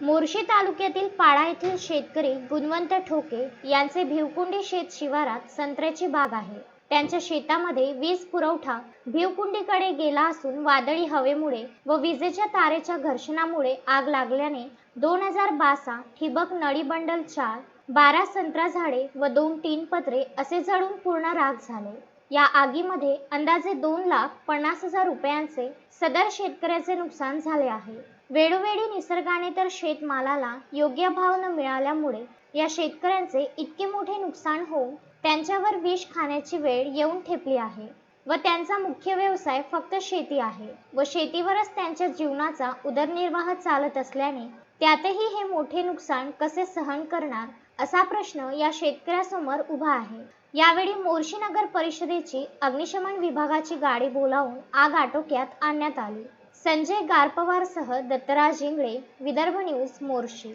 मोर्शी तालुक्यातील पाडा येथील शेतकरी गुणवंत ठोके यांचे भिवकुंडी शेत शिवारात संत्र्याची बाग आहे. त्यांच्या शेतामध्ये वीज पुरवठा भिवकुंडीकडे गेला असून वादळी हवेमुळे व विजेच्या तारेच्या घर्षणामुळे आग लागल्याने दोन हजार बासा ठिबक नळी बंडल चार बारा संत्रा झाडे व दोन तीन पत्रे असे जळून पूर्ण राग झाले. या आगीमध्ये अंदाजे दोन लाख पन्नास हजार रुपयांचे सदर शेतकऱ्याचे नुकसान झाले आहे. वेळोवेळी निसर्गाने तर शेतमालाला योग्य भाव न मिळाल्यामुळे या शेतकऱ्यांचे इतके मोठे नुकसान होऊन त्यांच्यावर विष खाण्याची वेळ येऊन ठेपली आहे व त्यांचा मुख्य व्यवसाय फक्त शेती आहे व शेतीवरच त्यांच्या जीवनाचा उदरनिर्वाह चालत असल्याने त्यातही हे मोठे नुकसान कसे सहन करणार असा प्रश्न या शेतकऱ्यासमोर उभा आहे. यावेळी मोर्शी नगर परिषदेची अग्निशमन विभागाची गाडी बोलावून आग आटोक्यात आणण्यात आली. संजय गारपवारसह दत्तराज इंगळे विदर्भ न्यूज मोर्शी.